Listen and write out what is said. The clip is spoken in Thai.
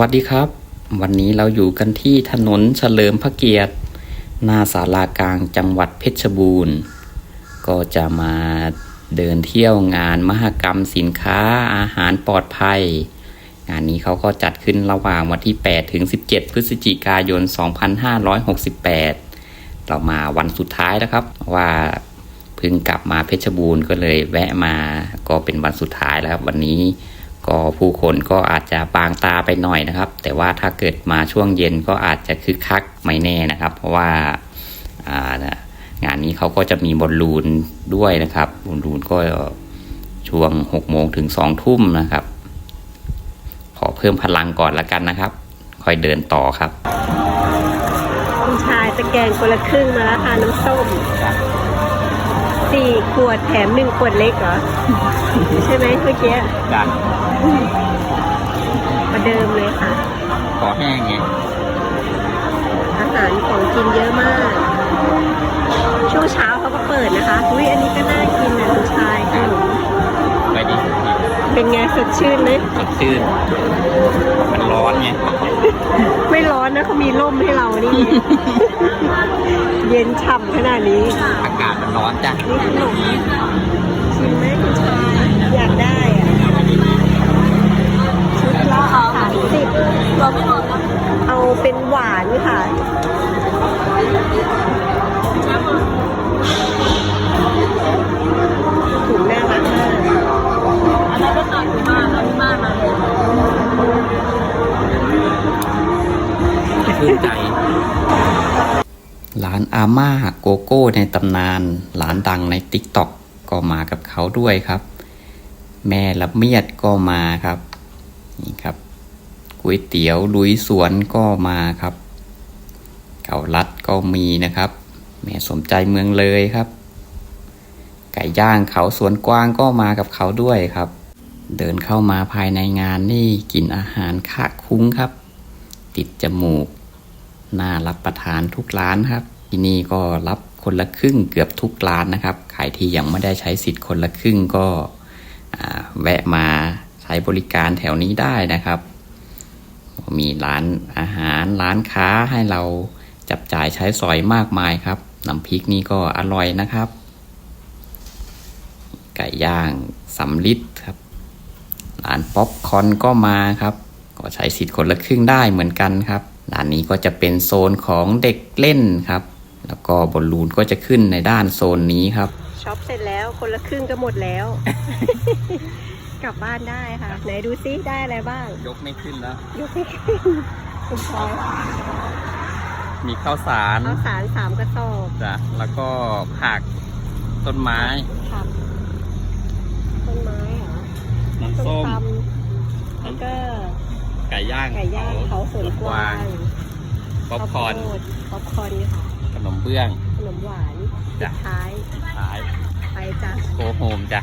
วัสดีครับ วันนี้เราอยู่กันที่ถนนเฉลิมพระเกียรติ หน้าศาลากลางจังหวัดเพชรบูรณ์ ก็จะมาเดินเที่ยวงานมหกรรมสินค้าอาหารปลอดภัย งานนี้เขาก็จัดขึ้นระหว่างวันที่ 8 ถึง 17 พฤศจิกายน 2568 เรามาวันสุดท้ายแล้วครับว่าเพิ่งกลับมาเพชรบูรณ์ก็เลยแวะมาก็เป็นวันสุดท้ายแล้ววันนี้ ก็ผู้คนก็อาจจะบางตาไปหน่อยนะครับ แต่ว่าถ้าเกิดมาช่วงเย็นก็อาจจะคึกคักไม่แน่นะครับ เพราะว่าางานนี้เขาก็จะมีบอลลูนด้วยนะครับบอลลูนก็ช่วง6โมงถึง2ทุ่มนะครับ ขอเพิ่มพลังก่อนละกันนะครับ ค่อยเดินต่อครับคุณชายสแกนคนละครึ่งมาแล้วค่ะน้ำส้ม สี่ขวดแถมหนึ่งขวดเล็กเหรอ ใช่ไหมเมื่อกี้จ้ะประเดิมเลยค่ะ ขอแห้งไง อาหารของกินเยอะมาก ช่วงเช้าเขาก็เปิดนะคะ อุ้ยอันนี้ก็น่ากินนะคุณชายขนมไปดิ เป็นไงสดชื่นไหมสดชื่น มันร้อนไง ไม่ร้อนนะเขามีร่มให้เรานี่ เย็นฉ่ำขนาดนี้ อากาศมันร้อนจ้ะนี่ขนมชิมไหมคุณชายอยากได้อะชุดละสามสิบเราไม่รอแล้วเอาเป็นหวานค่ะ ใจร้านอาม่าโกโก้ในตำนานร้านดังในติ๊กต็อกก็มากับเขาด้วยครับ แม่ละเมียดก็มาครับ นี่ครับก๋วยเตี๋ยวลุยสวนก็มาครับ เก่าลัดก็มีนะครับ แม่สมใจเมืองเลยครับ ไก่ย่างเขาสวนกวางก็มากับเขาด้วยครับ เดินเข้ามาภายในงานนี่กินอาหารคะคุ้งครับ ติดจมูก น่ารับประทานทุกร้านครับ ที่นี่ก็รับคนละครึ่งเกือบทุกร้านนะครับ ใครที่ยังไม่ได้ใช้สิทธิ์คนละครึ่งก็แวะมาใช้บริการแถวนี้ได้นะครับ มีร้านอาหารร้านค้าให้เราจับจ่ายใช้สอยมากมายครับน้ำพริกนี่ก็อร่อยนะครับ ไก่ย่างสำลิดครับร้านป๊อปคอร์นก็มาครับ ก็ใช้สิทธิ์คนละครึ่งได้เหมือนกันครับ ร้านนี้ก็จะเป็นโซนของเด็กเล่นครับ แล้วก็บอลลูนก็จะขึ้นในด้านโซนนี้ครับช็อปเสร็จแล้วคนละครึ่งก็หมดแล้ว กลับบ้านได้ค่ะ ไหนดูซิได้อะไรบ้าง ยกไม่ขึ้นแล้วยกให้ขึ้นคุณพลอยมีข้าวสารข้าวสารสามกระสอบจ้ะแล้วก็ผักต้นไม้ครับต้นไม้เหรอน้ำส้มตำแล้วก็ไก่ย่างไก่ย่างเขาสวนกวางป๊อปคอร์นข้าวโพดป๊อปคอร์นค่ะขนมเบื้องขนมหวานสุจ้ะดท้ายขายไปจ้ะโกโฮมจ้ะ